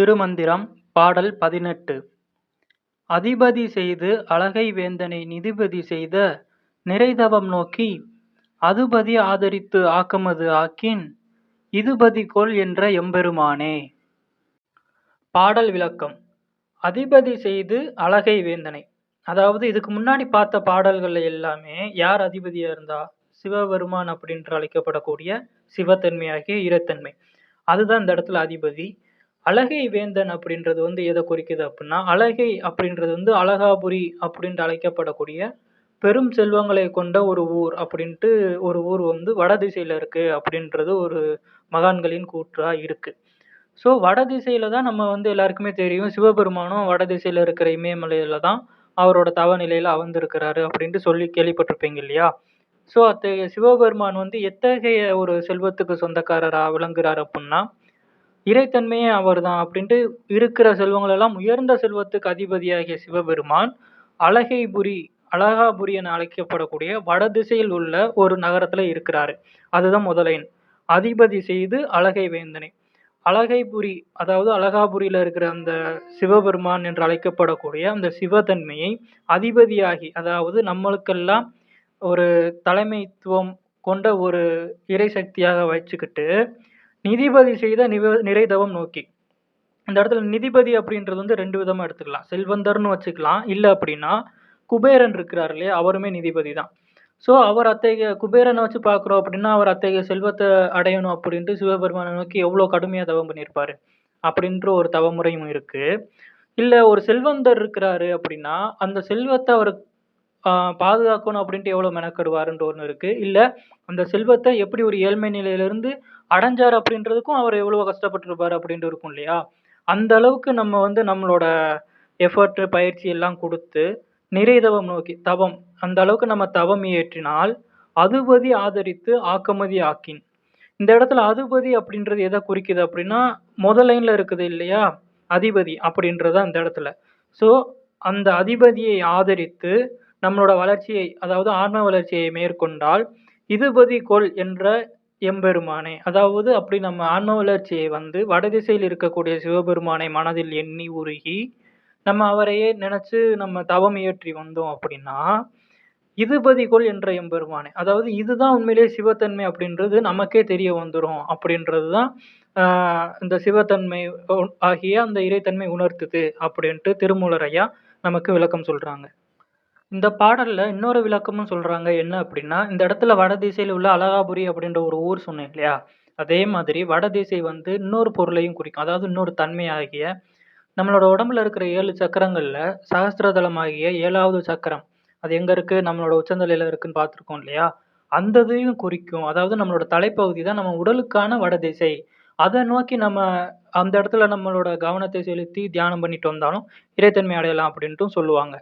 திருமந்திரம் பாடல் பதினெட்டு. அதிபதி செய்து அழகை வேந்தனை நிதிபதி செய்த நிறைதவம் நோக்கி அதுபதி ஆதரித்து ஆக்கமது ஆக்கின் இதுபதி கொள் என்ற எம்பெருமானே. பாடல் விளக்கம். அதிபதி செய்து அழகை வேந்தனை. அதாவது இதுக்கு முன்னாடி பார்த்த பாடல்கள் எல்லாமே யார் அதிபதியா இருந்தா? சிவபெருமான் அப்படின்று அழைக்கப்படக்கூடிய சிவத்தன்மையாகிய ஈரத்தன்மை அதுதான் இந்த இடத்துல அதிபதி. அழகை வேந்தன் அப்படின்றது வந்து எதை குறிக்குது அப்படின்னா அழகை அப்படின்றது வந்து அழகாபுரி அப்படின்ட்டு அழைக்கப்படக்கூடிய பெரும் செல்வங்களை கொண்ட ஒரு ஊர் அப்படின்ட்டு ஒரு ஊர் வந்து வடதிசையில் இருக்கு அப்படின்றது ஒரு மகான்களின் கூற்றா இருக்கு. ஸோ வடதிசையில தான் நம்ம வந்து எல்லாருக்குமே தெரியும். சிவபெருமானும் வடதிசையில் இருக்கிற இமயமலையில தான் அவரோட தவநிலையில் அவந்திருக்கிறாரு அப்படின்ட்டு சொல்லி கேள்விப்பட்டிருப்பீங்க இல்லையா? ஸோ அத்தகைய சிவபெருமான் வந்து எத்தகைய ஒரு செல்வத்துக்கு சொந்தக்காரராக விளங்குறார் அப்படின்னா இறைத்தன்மையே அவர்தான் அப்படின்ட்டு இருக்கிற செல்வங்களெல்லாம் உயர்ந்த செல்வத்துக்கு அதிபதியாகிய சிவபெருமான் அழகைபுரி அழகாபுரி என அழைக்கப்படக்கூடிய வடதிசையில் உள்ள ஒரு நகரத்துல இருக்கிறாரு. அதுதான் முதலையன். அதிபதி செய்து அழகை வேந்தனை. அழகைபுரி அதாவது அழகாபுரியில இருக்கிற அந்த சிவபெருமான் என்று அழைக்கப்படக்கூடிய அந்த சிவத்தன்மையை அதிபதியாகி அதாவது நம்மளுக்கெல்லாம் ஒரு தலைமைத்துவம் கொண்ட ஒரு இறை சக்தியாக வச்சுக்கிட்டு நிதிபதி செய்த நிவ நிறைதவம் நோக்கி. இந்த இடத்துல நிதிபதி அப்படின்றது வந்து ரெண்டு விதமா எடுத்துக்கலாம். செல்வந்தர்னு வச்சுக்கலாம். இல்லை அப்படின்னா குபேரன் இருக்கிறார் இல்லையா? அவருமே நிதிபதி தான். ஸோ அவர் அத்தகைய குபேரனை வச்சு பார்க்குறோம் அப்படின்னா அவர் அத்தகைய செல்வத்தை அடையணும் அப்படின்ட்டு சிவபெருமானை நோக்கி எவ்வளோ கடுமையாக தவம் பண்ணியிருப்பாரு? அப்படின்ற ஒரு தவமுறையும் இருக்கு. இல்லை ஒரு செல்வந்தர் இருக்கிறாரு அப்படின்னா அந்த செல்வத்தை அவர் பாதுகாக்கணும் அப்படின்ட்டு எவ்வளோ மெனக்கெடுவாருன்ற ஒன்று இருக்குது இல்லை அந்த செல்வத்தை எப்படி ஒரு ஏழ்மை நிலையிலேருந்து அடைஞ்சார் அப்படின்றதுக்கும் அவர் எவ்வளோ கஷ்டப்பட்டுருப்பார் அப்படின்ட்டு இருக்கும் இல்லையா? அந்த அளவுக்கு நம்ம வந்து நம்மளோட எஃபர்ட் பயிற்சி எல்லாம் கொடுத்து நிறைதவம் நோக்கி தவம் அந்த அளவுக்கு நம்ம தவம் இயற்றினால் அதுபதி ஆதரித்து ஆக்கமதி ஆக்கின். இந்த இடத்துல அதுபதி அப்படின்றது எதை குறிக்குது அப்படின்னா முதல் லைனில் இருக்குது இல்லையா? அதிபதி அப்படின்றது அந்த இடத்துல. ஸோ அந்த அதிபதியை ஆதரித்து நம்மளோட வளர்ச்சியை அதாவது ஆன்ம வளர்ச்சியை மேற்கொண்டால் இதுபதி கொள் என்ற எம்பெருமானே. அதாவது அப்படி நம்ம ஆன்ம வளர்ச்சியை வந்து வடதிசையில் இருக்கக்கூடிய சிவபெருமானை மனதில் எண்ணி உருகி நம்ம அவரையே நினைச்சு நம்ம தவம் இயற்றி வந்தோம் அப்படின்னா இதுபதி கொள் என்ற எம்பெருமானே. அதாவது இதுதான் உண்மையிலேயே சிவத்தன்மை அப்படின்றது நமக்கே தெரிய வந்துடும் அப்படின்றது தான் இந்த சிவத்தன்மை ஆகிய அந்த இறைத்தன்மை உணர்த்துது அப்படின்ட்டு திருமூலரையா நமக்கு விளக்கம் சொல்றாங்க. இந்த பாடல்ல இன்னொரு விளக்கமும் சொல்றாங்க. என்ன அப்படின்னா இந்த இடத்துல வடதிசையில் உள்ள அழகாபுரி அப்படின்ற ஒரு ஊர் சொன்னேன் இல்லையா? அதே மாதிரி வடதிசை வந்து இன்னொரு பொருளையும் குறிக்கும். அதாவது இன்னொரு தன்மையாகிய நம்மளோட உடம்புல இருக்கிற ஏழு சக்கரங்கள்ல சகஸ்திரதளமாகிய ஏழாவது சக்கரம். அது எங்க இருக்கு? நம்மளோட உச்சந்தலையில இருக்குன்னு பார்த்துருக்கோம் இல்லையா? அந்த இதையும் குறிக்கும். அதாவது நம்மளோட தலைப்பகுதி தான் நம்ம உடலுக்கான வடதிசை அதை நோக்கி நம்ம அந்த இடத்துல நம்மளோட கவனத்தை செலுத்தி தியானம் பண்ணிட்டு வந்தாலும் இறைத்தன்மை அடையலாம் அப்படின்ட்டும் சொல்லுவாங்க.